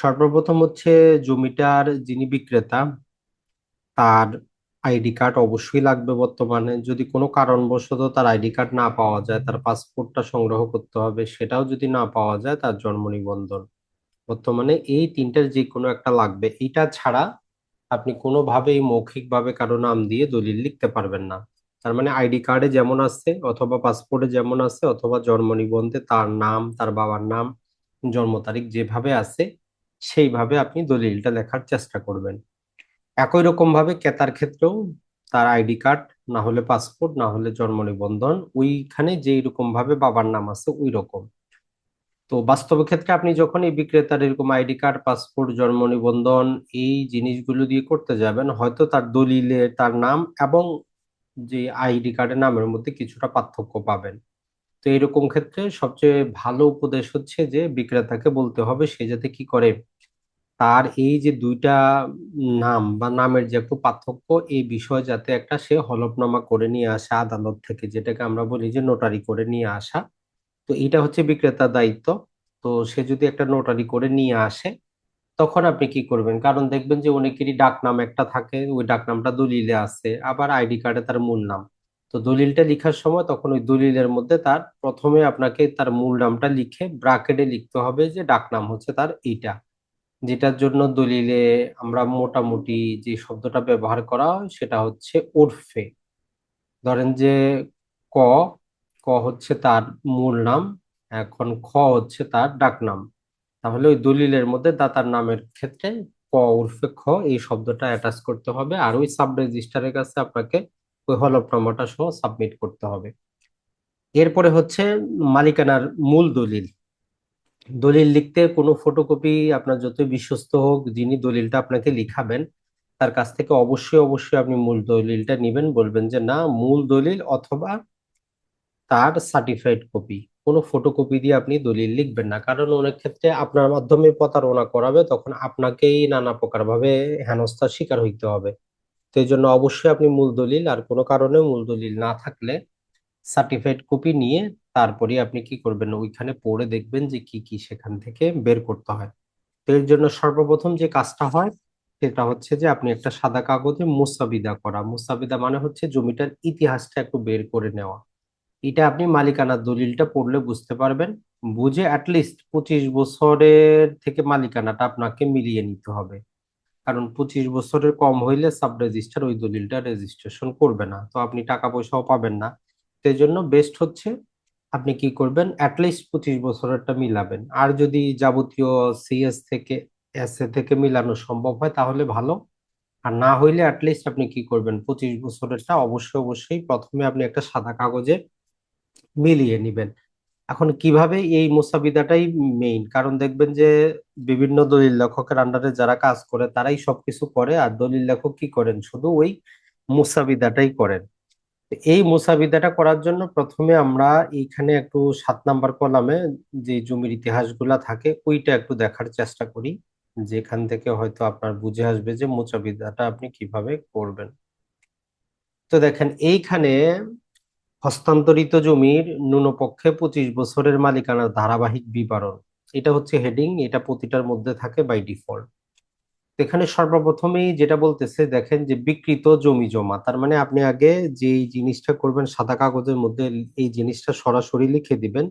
সর্বপ্রথম হচ্ছে জমিটার যিনি বিক্রেতা, তার আইডি কার্ড অবশ্যই লাগবে বর্তমানে। যদি কোনো কারণবশত তার আইডি কার্ড না পাওয়া যায়, তার পাসপোর্টটা সংগ্রহ করতে হবে, সেটাও যদি না পাওয়া যায়, তার জন্ম নিবন্ধন। বর্তমানে এই তিনটার যে কোনো একটা লাগবে। এটা ছাড়া আপনি কোনোভাবেই মৌখিকভাবে কারও নাম দিয়ে দলিল লিখতে পারবেন না। তার মানে আইডি কার্ডে যেমন আছে অথবা পাসপোর্টে যেমন আছে অথবা জন্ম নিবন্ধে তার নাম, তার বাবার নাম, জন্ম তারিখ যেভাবে আছে সেইভাবে আপনি দলিলটা লেখার চেষ্টা করবেন। একই রকম ভাবে ক্রেতার ক্ষেত্রেও তার আইডি কার্ড, না হলে পাসপোর্ট, না হলে জন্ম নিবন্ধন, ওইখানে যেই ভাবে বাবার নাম আছে ওই রকম। তো বাস্তব ক্ষেত্রে আপনি যখন এই বিক্রেতার এরকম আইডি কার্ড, পাসপোর্ট, জন্ম নিবন্ধন এই জিনিসগুলো দিয়ে করতে যাবেন, হয়তো তার দলিলে তার নাম এবং যে আইডি কার্ডের নামের মধ্যে কিছুটা পার্থক্য পাবেন। তো এরকম ক্ষেত্রে সবচেয়ে ভালো উপদেশ হচ্ছে যে বিক্রেতাকে বলতে হবে সে যাতে কি করে। তার এই যে দুইটা নাম বা নামের যে একটু পার্থক্য, এই বিষয়ে যাতে একটা সে হলফনামা করে নিয়ে আসে আদালত থেকে, যেটাকে আমরা বলি যে নোটারি করে নিয়ে আসা। তো এটা হচ্ছে বিক্রেতার দায়িত্ব। তো সে যদি একটা নোটারি করে নিয়ে আসে, তখন আপনি কি করবেন? কারণ দেখবেন যে অনেকেরই ডাক নাম একটা থাকে, ওই ডাক নামটা দলিলে আছে, আবার আইডি কার্ডে তার মূল নাম। তো দলিলটা লিখার সময় তখন ওই দলিলের মধ্যে তার প্রথমে আপনাকে তার মূল নামটা লিখে ব্রাকেটে লিখতে হবে যে ডাক নাম হচ্ছে তার এইটা। যেটার জন্য দলিলে আমরা মোটামুটি যে শব্দটা ব্যবহার করা হয় সেটা হচ্ছে ওরফে। ধরেন যে ক ক হচ্ছে তার মূল নাম, এখন খ হচ্ছে তার ডাক নাম। তাহলে ওই দলিলের মধ্যে দাতার নামের ক্ষেত্রে ক উর্ফে খ এই শব্দটা অ্যাটাচ করতে হবে। আর ওই সাব রেজিস্টারের কাছে আপনাকে ওই হলফনামাটা সহ সাবমিট করতে হবে। এরপরে হচ্ছে মালিকানার মূল দলিল। দলিল লিখতে কোনো ফটোকপি আপনার যতই বিশ্বস্ত হোক, যিনি দলিলটা আপনাকে লিখাবেন, তার কাছ থেকে অবশ্যই অবশ্যই আপনি মূল দলিলটা নিবেন, বলবেন যে না, মূল দলিল অথবা তার সার্টিফাইড কপি কোনো ফটোকপি দিয়ে আপনি দলিল লিখবেন না। কারণ অনেক ক্ষেত্রে আপনার মাধ্যমে প্রতারণা করাবে, তখন আপনাকেই নানা প্রকার ভাবে হেনস্থার শিকার হইতে হবে। তো এই জন্য অবশ্যই আপনি মূল দলিল আর কোনো কারণে মূল দলিল না থাকলে সার্টিফাইড কপি নিয়ে তারপরে আপনি কি করবেন? ওইখানে পড়ে দেখবেন যে কি কি সেখান থেকে বের করতে হয়। তো এর জন্য সর্বপ্রথম যে কাজটা হয় সেটা হচ্ছে যে আপনি একটা সাদা কাগজে মুসাবিদা করা। মুসাবিদা মানে হচ্ছে জমিটার ইতিহাসটা একটু বের করে নেওয়া। এটা আপনি মালিকানার দলিলটা পড়লে বুঝতে পারবেন। বুঝে অ্যাটলিস্ট পঁচিশ বছরের থেকে মালিকানাটা আপনাকে মিলিয়ে নিতে হবে। কারণ পঁচিশ বছরের কম হইলে সাব রেজিস্টার ওই দলিলটা রেজিস্ট্রেশন করবে না। তো আপনি টাকা পয়সাও পাবেন না। সেই জন্য বেস্ট হচ্ছে আপনি কি করবেন অ্যাটলিস্ট পঁচিশ বছরেরটা মিলাবেন। আর যদি যাবতীয় সিএস থেকে এস এ থেকে মিলানো সম্ভব হয় তাহলে ভালো। আর না হইলে অ্যাটলিস্ট আপনি কি করবেন, পঁচিশ বছরেরটা অবশ্যই অবশ্যই প্রথমে আপনি একটা সাদা কাগজে মিলিয়ে নিবেন। এখন কীভাবে এই মুসাবিদাটাই মেইন কারণ দেখবেন যে বিভিন্ন দলিল লেখকের আন্ডারে যারা কাজ করে, তারাই সবকিছু করে, আর দলিল লেখক কি করেন? শুধু ওই মুসাবিদাটাই করেন। এই মুসাবিদাটা করার জন্য প্রথমে আমরা এইখানে একটু সাত নাম্বার কলামে যে জমির ইতিহাসগুলা থাকে, ওইটা একটু দেখার চেষ্টা করি। যেখান থেকে হয়তো আপনার বুঝে আসবে যে মুসাবিদাটা আপনি কীভাবে করবেন। তো দেখেন, এইখানে হস্তান্তরিত জমির ন্যূনপক্ষে পঁচিশ বছরের মালিকানার ধারাবাহিক বিবরণ। এটা হচ্ছে হেডিং, এটা প্রতিটার মধ্যে থাকে বাই ডিফল্ট এখানে সর্বপ্রথমেই যেটা বলতেছে, দেখেন যে বিকৃত জমি জমা, তার মানে আপনি আগে যে জিনিসটা করবেন, সাদা কাগজের মধ্যে এই জিনিসটা সরাসরি লিখে দিবেন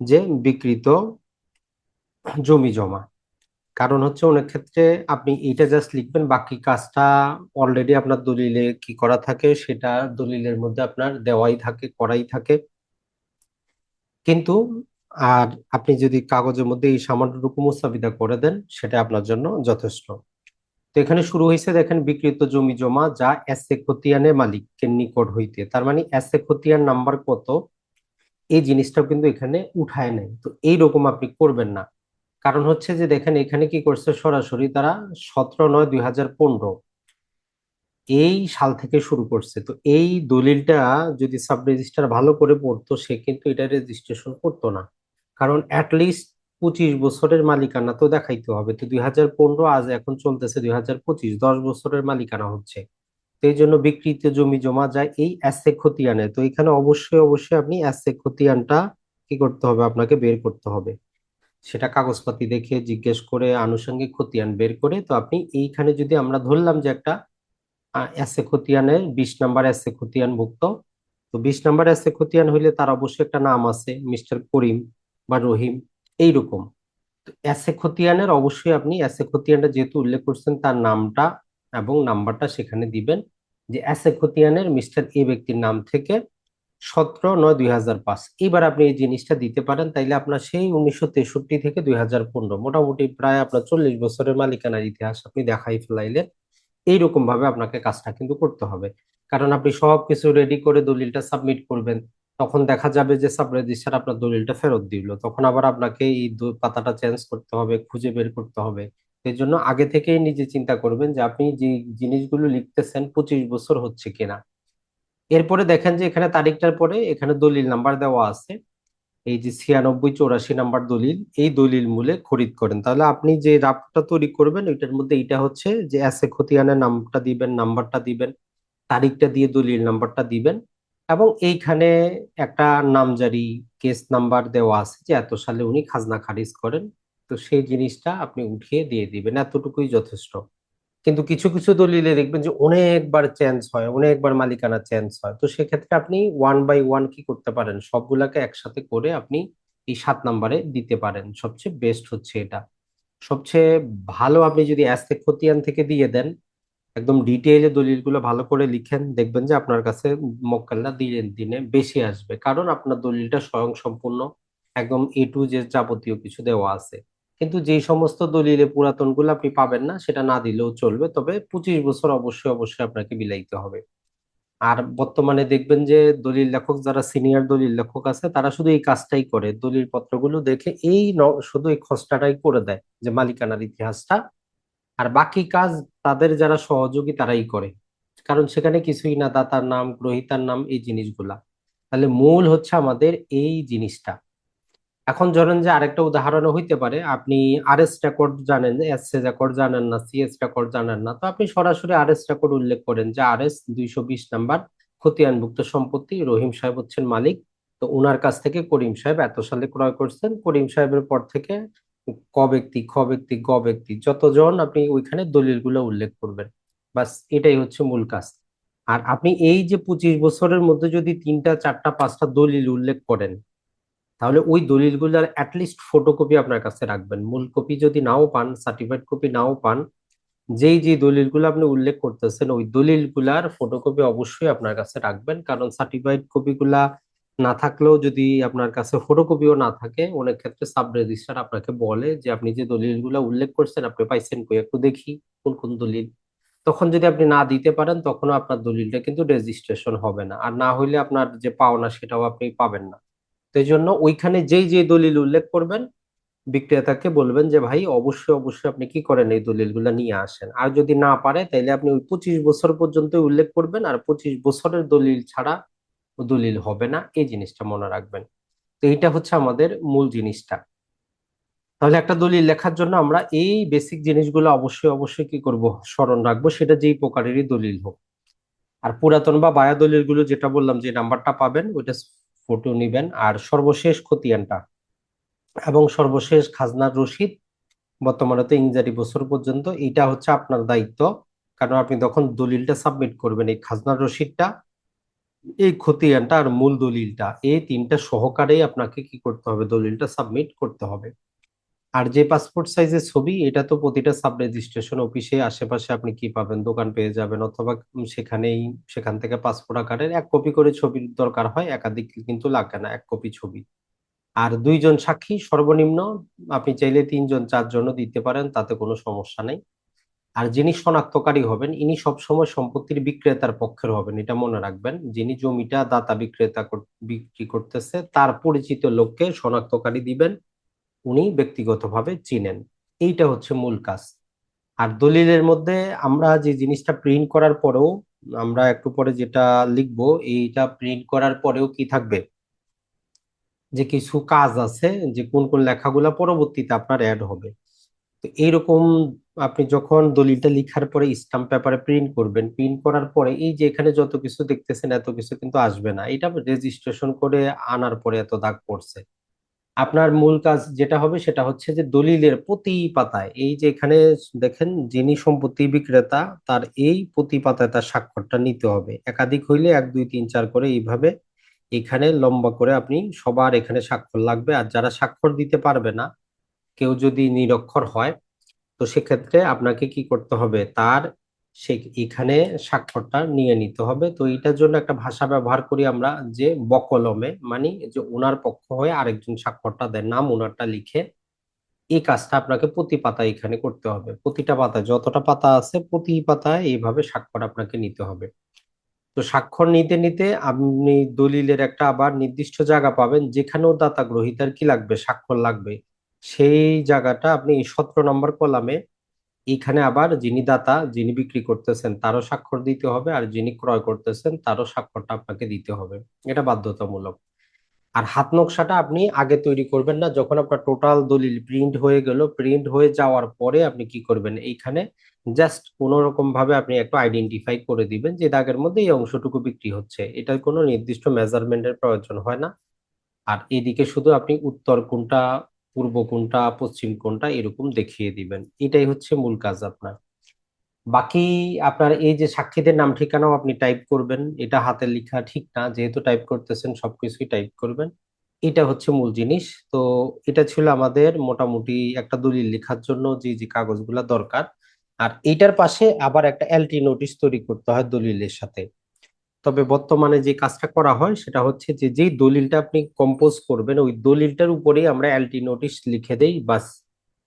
যে বিকৃত জমি জমা। কারণ হচ্ছে অনেক ক্ষেত্রে আপনি এইটা জাস্ট লিখবেন, বাকি কাজটা অলরেডি আপনার দলিলে কি করা থাকে সেটা দলিলের মধ্যে আপনার দেওয়াই থাকে, করাই থাকে। কিন্তু আর আপনি যদি কাগজের মধ্যে এই সামান্যটুকু মুস্তাফিদা করে দেন, সেটা আপনার জন্য যথেষ্ট। তো এখানে শুরু হয়েছে দেখেন বিকৃত জমি জমা যা এসে খতিয়ানে মালিকের নিকট হইতে। তার মানে এসে খতিয়ান নাম্বার কত? এই জিনিসটাও কিন্তু এখানে উঠায় নাই। তো এইরকম আপনি করবেন না। কারণ হচ্ছে যে দেখেন, এখানে কি করছে সরাসরি তারা সতেরো নয় দুই হাজার পনেরো। এই সাল থেকে শুরু করছে। তো এই দলিলটা যদি সাব রেজিস্টার ভালো করে পড়তো, সে কিন্তু এটা রেজিস্ট্রেশন করতো না। কারণ অ্যাটলিস্ট পঁচিশ বছরের মালিকানা তো দেখাইতে হবে। তো দুই হাজার পনেরো আজ এখন চলতেছে দুই হাজার পঁচিশ, দশ বছরের মালিকানা হচ্ছে। তো এই জন্য বিকৃত জমি জমা যায় এই অ্যাসে খতিয়ানে। তো এখানে অবশ্যই অবশ্যই আপনি অ্যাসে খতিয়ানটা কি করতে হবে? আপনাকে বের করতে হবে। সেটা কাগজপাতি দেখে জিজ্ঞেস করে আনুষঙ্গিক খতিয়ান বের করে, তো আপনি এইখানে যদি আমরা ধরলাম যে একটা এসে খতিয়ানের বিশ নাম্বার এসে খতিয়ান ভুক্ত তো বিশ নাম্বার এসে খতিয়ান হইলে তার অবশ্যই একটা নাম আছে, মিস্টার করিম বা রহিম, এইরকম। এসে খতিয়ানের অবশ্যই আপনি এসে খতিয়ানটা যেহেতু উল্লেখ করছেন, তার নামটা এবং নাম্বারটা সেখানে দিবেন যে এসে খতিয়ানের মিস্টার এ ব্যক্তির নাম থেকে সতেরো নয় দুই হাজার পাঁচ। এবার আপনি এই জিনিসটা দিতে পারেন, তাইলে আপনার সেই উনিশশো তেষট্টি থেকে দুই হাজার পনেরো, মোটামুটি প্রায় আপনার চল্লিশ বছরের মালিকানার ইতিহাস আপনি দেখাই ফেলাইলে এইরকম ভাবে আপনাকে কাজটা কিন্তু করতে হবে। কারণ আপনি সবকিছু রেডি করে দলিলটা সাবমিট করবেন, তখন দেখা যাবে যে সাব রেজিস্ট্রার আপনার দলিলটা ফেরত দিল। তখন আবার আপনাকে এই পাতাটা চেঞ্জ করতে হবে, খুঁজে বের করতে হবে। এই জন্য আগে থেকেই নিজে চিন্তা করবেন যে আপনি যে জিনিসগুলো লিখতেছেন, পঁচিশ বছর হচ্ছে কিনা। এরপরে দেখেন যে এখানে তারিখটার পরে এখানে দলিল নাম্বার দেওয়া আছে। এই যে ছিয়ানব্বই চৌরাশি নাম্বার দলিল, এই দলিল মূলে খরিদ করেন। তাহলে আপনি যে রাপটা তৈরি করবেন, ওইটার মধ্যে এইটা হচ্ছে যে অ্যাসে খতিয়ানের নামটা দিবেন নাম্বারটা দিবেন, তারিখটা দিয়ে দলিল নাম্বারটা দিবেন এবং এইখানে একটা নামজারি কেস নাম্বার দেওয়া আছে যে এত সালে উনি খাজনা খারিজ করেন। তো সেই জিনিসটা আপনি উঠিয়ে দিয়ে দিবেন। এতটুকুই যথেষ্ট। কিন্তু কিছু কিছু দলিলে দেখবেন যে অনেকবার চেঞ্জ হয়, অনেকবার মালিকানা চেঞ্জ হয়। তো সেক্ষেত্রে আপনি ওয়ান বাই ওয়ান কি করতে পারেন? সবগুলাকে একসাথে করে আপনি এই সাত নাম্বারে দিতে পারেন। সবচেয়ে বেস্ট হচ্ছে এটা। সবচেয়ে ভালো আপনি যদি অ্যাস্তে খতিয়ান থেকে দিয়ে দেন, একদম ডিটেইলে দলিলগুলো ভালো করে লিখেন, দেখবেন যে আপনার কাছে মক্কেলরা দিনের দিনে বেশি আসবে। কারণ আপনার দলিলটা স্বয়ং সম্পূর্ণ একদম এ টু যে যাবতীয় কিছু দেওয়া আছে। কিন্তু যে সমস্ত দলিলে পুরাতনগুলো আপনি পাবেন না, সেটা না দিলেও চলবে। তবে পঁচিশ বছর অবশ্যই অবশ্যই আপনাকে বিলাইতে হবে। আর বর্তমানে দেখবেন যে দলিল লেখক, যারা সিনিয়র দলিল লেখক আছে, তারা শুধু এই কাজটাই করে। দলিল পত্রগুলো দেখে এই শুধু এই খসড়াটাই করে দেয় যে মালিকানার ইতিহাসটা। আর বাকি কাজ তাদের যারা সহযোগী, তারাই করে। কারণ সেখানে কিছুই না, দাতার নাম গ্রহিতার নাম, এই জিনিসগুলা। তাহলে মূল হচ্ছে আমাদের এই জিনিসটা। এখন ধরেন যে আরেকটা উদাহরণ হইতে পারে। আপনি আর এস রেকর্ড জানেন এস রেকর্ড জানেন না সিএস রেকর্ড জানেন না। তো আপনি সরাসরি আর এস রেকর্ড উল্লেখ করেন যে আর এস দুইশো বিশ নাম্বার খতিয়ানভুক্ত সম্পত্তি, রহিম সাহেব হচ্ছেন মালিক। তো ওনার কাছ থেকে করিম সাহেব এত সালে ক্রয় করছেন। করিম সাহেবের পর থেকে ক ব্যক্তি, খ ব্যক্তি, গ ব্যক্তি, যতজন আপনি ওইখানে দলিলগুলো উল্লেখ করবেন। বাস এটাই হচ্ছে মূল কাজ। আর আপনি এই যে পঁচিশ বছরের মধ্যে যদি তিনটা, চারটা, পাঁচটা দলিল উল্লেখ করেন তাহলে ওই দলিলগুলোর অ্যাটলিস্ট ফটোকপি আপনার কাছে রাখবেন। মূল কপি যদি নাও পান সার্টিফাইড কপি নাও পান, যেই যে দলিলগুলো আপনি উল্লেখ করতেছেন, ওই দলিলগুলার ফটোকপি অবশ্যই আপনার কাছে রাখবেন। কারণ সার্টিফাইড কপিগুলা না থাকলেও যদি আপনার কাছে ফটোকপিও না থাকে, অনেক ক্ষেত্রে সাব রেজিস্ট্রার আপনাকে বলে যে, আপনি যে দলিলগুলো উল্লেখ করছেন, আপনি পাইছেন কই? একটু দেখি কোন কোন দলিল। তখন যদি আপনি না দিতে পারেন, তখনও আপনার দলিলটা কিন্তু রেজিস্ট্রেশন হবে না। আর না হইলে আপনার যে পাওনা, সেটাও আপনি পাবেন না। এই জন্য ওইখানে যেই যে দলিল উল্লেখ করবেন, বিক্রেতাকে বলবেন যে, ভাই, অবশ্যই অবশ্যই আপনি কি করেন এই দলিলগুলো নিয়ে আসেন? আর যদি না পারে, তাইলে আপনি ওই পঁচিশ বছর পর্যন্ত উল্লেখ করবেন আর পঁচিশ বছরের দলিল ছাড়া দলিল হবে না। এই জিনিসটা মনে রাখবেন। তো এইটা হচ্ছে আমাদের মূল জিনিসটা। তাহলে একটা দলিল লেখার জন্য আমরা এই বেসিক জিনিসগুলো অবশ্যই অবশ্যই কি করব? স্মরণ রাখব, সেটা যেই প্রকারেরই দলিল হোক। আর পুরাতন বা বায়া দলিলগুলো যেটা বললাম যে নাম্বারটা পাবেন, ওইটা ফটো নিবেন। আর সর্বশেষ খতিয়ানটা। এবং সর্বশেষ খাজনার রসিদ বর্তমানে তো ইংরাজি বছর পর্যন্ত, এটা হচ্ছে আপনার দায়িত্ব। কারণ আপনি তখন দলিলটা সাবমিট করবেন এই খাজনার রসিদটা। এই খতিয়ানটা আর মূল দলিলটা। এই তিনটা সহকারেই আপনাকে কি করতে হবে? দলিলটা সাবমিট করতে হবে। আর যে পাসপোর্ট সাইজের ছবি, এটা তো প্রতিটা সাব রেজিস্ট্রেশন অফিসে আশেপাশে আপনি কি পাবেন? দোকান পেয়ে যাবেন অথবা সেখানেই, সেখান থেকে পাসপোর্ট আকারের এক কপি করে ছবির দরকার হয়, একাধিক কিন্তু লাগে না, এক কপি ছবি। আর দুইজন সাক্ষী, সর্বনিম্ন, আপনি চাইলে তিনজন, চারজনও দিতে পারেন, তাতে কোনো সমস্যা নেই। আর যিনি শনাক্তকারী হবেন, ইনি সবসময় সম্পত্তির বিক্রেতার পক্ষের হবেন, এটা মনে রাখবেন। যিনি জমিটা দাতা বিক্রেতা বিক্রি করতেছে, তার পরিচিত লোককে শনাক্তকারী দিবেন উনি ব্যক্তিগতভাবে চিনেন। এইটা হচ্ছে মূল কাজ। আর দলিলের মধ্যে আমরা যে জিনিসটা প্রিন্ট করার পরেও, আমরা একটু পরে যেটা লিখব, এইটা প্রিন্ট করার পরেও কি থাকবে? যে কিছু কাজ আছে, যে কোন কোন লেখাগুলো পরবর্তীতে আপনার অ্যাড হবে। তো এইরকম আপনি যখন দলিলটা লিখার পরে স্টাম্প পেপারে প্রিন্ট করবেন প্রিন্ট করার পরে এই যে এখানে যত কিছু দেখতেছেন, এত কিছু কিন্তু আসবে না। এটা রেজিস্ট্রেশন করে আনার পরে এত দাগ পড়ছে। আপনার মূল কাজ যেটা হবে সেটা হচ্ছে যে দলিলের প্রতি পাতায়, এই যে এখানে দেখেন যিনি সম্পত্তি বিক্রেতা, তার এই প্রতি পাতায় তার স্বাক্ষরটা নিতে হবে। একাধিক হইলে এক, দুই, তিন, চার করে এইভাবে এখানে লম্বা করে আপনি সবার এখানে স্বাক্ষর লাগবে। আর যারা স্বাক্ষর দিতে পারবে না, কেউ যদি নিরক্ষর হয়, তো সেক্ষেত্রে আপনাকে কি করতে হবে? তার সে এখানে স্বাক্ষরটা নিয়ে নিতে হবে। তো এটার জন্য একটা ভাষা ব্যবহার করি আমরা যে বকলমে মানে যে ওনার পক্ষ হয়ে আরেকজন স্বাক্ষরটা দেয় নাম ওনারটা লিখে। এই কাজটা আপনাকে প্রতি পাতায় এখানে করতে হবে। প্রতিটা পাতায় যতটা পাতা আছে প্রতি পাতায় এইভাবে স্বাক্ষর আপনাকে নিতে হবে। তো স্বাক্ষর নিতে নিতে আপনি দলিলের একটা আবার নির্দিষ্ট জায়গা পাবেন, যেখানেও দাতা গ্রহীতার কি লাগবে, স্বাক্ষর লাগবে। সেই জায়গাটা আপনি সতেরো নম্বর কলামে এইখানে আবার যিনি দাতা, যিনি বিক্রি করতেছেন, তারও স্বাক্ষর দিতে হবে আর যিনি ক্রয় করতেছেন, তারও স্বাক্ষরটা আপনাকে দিতে হবে। এটা বাধ্যতামূলক। আর হাত নকশাটা আপনি আগে তৈরি করবেন না, যখন আপনার টোটাল দলিল প্রিন্ট হয়ে গেল, প্রিন্ট হয়ে যাওয়ার পরে আপনি কি করবেন? এইখানে জাস্ট কোনো রকম ভাবে আপনি একটু আইডেন্টিফাই করে দিবেন যে দাগের মধ্যে এই অংশটুকু বিক্রি হচ্ছে। এটার কোনো নির্দিষ্ট মেজারমেন্টের প্রয়োজন হয় না। আর এদিকে শুধু আপনি উত্তর কোনটা পূর্ব কোনটা, পশ্চিম কোনটা এরকম দেখিয়ে দিবেন। এটাই হচ্ছে মূল কাজ আপনার। বাকি আপনার এই যে সাক্ষীদের নাম ঠিকানাও আপনি টাইপ করবেন। এটা হাতের লেখা ঠিক না, যেহেতু টাইপ করতেছেন সবকিছুই টাইপ করবেন। এটা হচ্ছে মূল জিনিস। তো এটা ছিল আমাদের মোটামুটি একটা দলিল লেখার জন্য যে যে কাগজগুলো দরকার। আর এইটার পাশে আবার একটা এলটি নোটিশ তৈরি করতে হয় দলিলের সাথে। তবে বর্তমানে যে কাজটা করা হয় সেটা হচ্ছে যে, যেই দলিলটা আপনি কম্পোজ করবেন, ওই দলিলটার উপরেই আমরা এলটি নোটিশ লিখে দেই, বাস।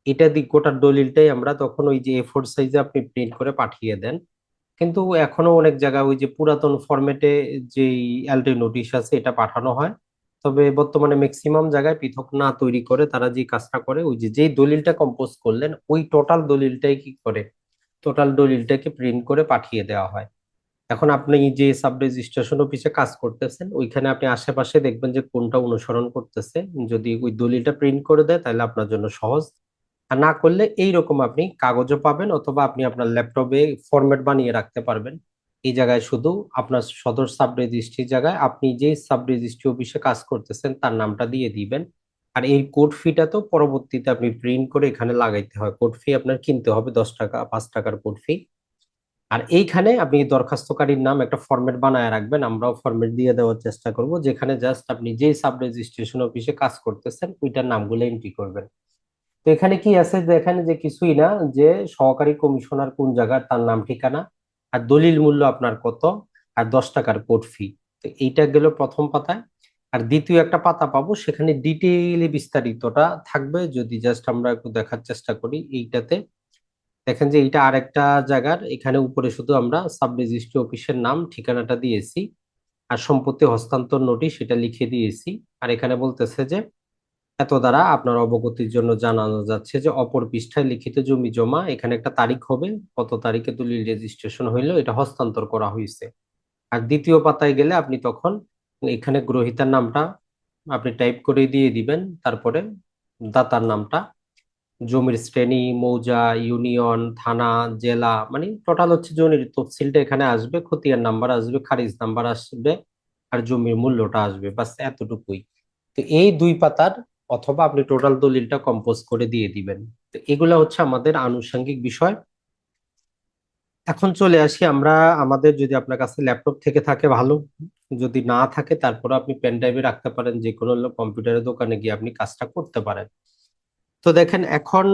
এটা দিক গোটা দলিলটাই আমরা তখন ওই যে ফোর সাইজে আপনি প্রিন্ট করে পাঠিয়ে দেন। কিন্তু এখনও অনেক জায়গায় ওই যে পুরাতন ফরম্যাটে যেই এলটি নোটিশ আছে, এটা পাঠানো হয়। তবে বর্তমানে ম্যাক্সিমাম জায়গায় পৃথক না তৈরি করে তারা যে কাজটা করে, ওই যে, যেই দলিলটা কম্পোজ করলেন, ওই টোটাল দলিলটাই কি করে? টোটাল দলিলটাকে প্রিন্ট করে পাঠিয়ে দেওয়া হয়। এখন আপনি যে সাব রেজিস্ট্রেশন অফিসে কাজ করতেছেন, ওইখানে আপনি আশেপাশে দেখবেন যে কোনটা অনুসরণ করতেছে। যদি ওই দলিলটা প্রিন্ট করে দেয়, তাহলে আপনার জন্য সহজ। আর না করলে এইরকম আপনি কাগজও পাবেন অথবা আপনি আপনার ল্যাপটপে ফরম্যাট বানিয়ে রাখতে পারবেন। এই জায়গায় শুধু আপনার সদর সাব রেজিস্ট্রির জায়গায় আপনি যে সাব রেজিস্ট্রি অফিসে কাজ করতেছেন, তার নামটা দিয়ে দিবেন। আর এই কোড ফিটা তো পরবর্তীতে আপনি প্রিন্ট করে এখানে লাগাইতে হয়। কোড ফি আপনার কিনতে হবে দশ টাকা, পাঁচ টাকার কোড ফি আর এইখানে আপনি দরখাস্তকারীর নাম একটা ফরম্যাট বানায় রাখবেন, আমরাও ফরম্যাট দিয়ে দেওয়ার চেষ্টা করব, যেখানে জাস্ট আপনি যে সাব রেজিস্ট্রেশন অফিসে কাজ করতেছেন, ওইটার নামগুলো এন্ট্রি করবেন। তো এখানে কি আছে? এখানে যে কিছুই না, যে সহকারী কমিশনার কোন জায়গার তার নাম, ঠিকানা আর দলিল মূল্য আপনার কত আর দশ টাকার কোর্ট ফি তো এইটা গেল প্রথম পাতায়। আর দ্বিতীয় একটা পাতা পাবো, সেখানে ডিটেইলে বিস্তারিতটা থাকবে, যদি জাস্ট আমরা একটু দেখার চেষ্টা করি, এইটাতে দেখেন যে এইটা আরেকটা জায়গার, এখানে উপরে শুধু আমরা সাব রেজিস্ট্রি অফিসের নাম, ঠিকানাটা দিয়েছি আর সম্পত্তি হস্তান্তর নোটিশ এটা লিখে দিয়েছি। আর এখানে বলতেছে যে এত দ্বারা আপনার অবগতির জন্য জানানো যাচ্ছে যে অপর পৃষ্ঠায় লিখিত জমি জমা, এখানে একটা তারিখ হবে, কত তারিখে দলিল রেজিস্ট্রেশন হইল, এটা হস্তান্তর করা হয়েছে আর দ্বিতীয় পাতায় গেলে আপনি তখন এখানে গ্রহীতার নামটা আপনি টাইপ করে দিয়ে দিবেন, তারপরে দাতার নামটা জমির শ্রেণি, মৌজা, ইউনিয়ন, থানা, জেলা মানে টোটাল হচ্ছে জমির তফসিলটা এখানে আসবে, খতিয়ান নাম্বার আসবে, খারিজ নাম্বার আসবে আর জমির মূল্যটা আসবে, বাস এতটুকুই। তো এই দুই পাতার অথবা আপনি টোটাল দলিলটা কম্পোজ করে দিয়ে দিবেন। তো এগুলা হচ্ছে আমাদের আনুষঙ্গিক বিষয়। এখন চলে আসি আমরা, আমাদের যদি আপনার কাছে ল্যাপটপ থেকে থাকে ভালো, যদি না থাকে তারপরে আপনি পেন ড্রাইভে রাখতে পারেন যে কোনো কম্পিউটারের দোকানে গিয়ে আপনি কাজটা করতে পারেন। তো দেখেন এখন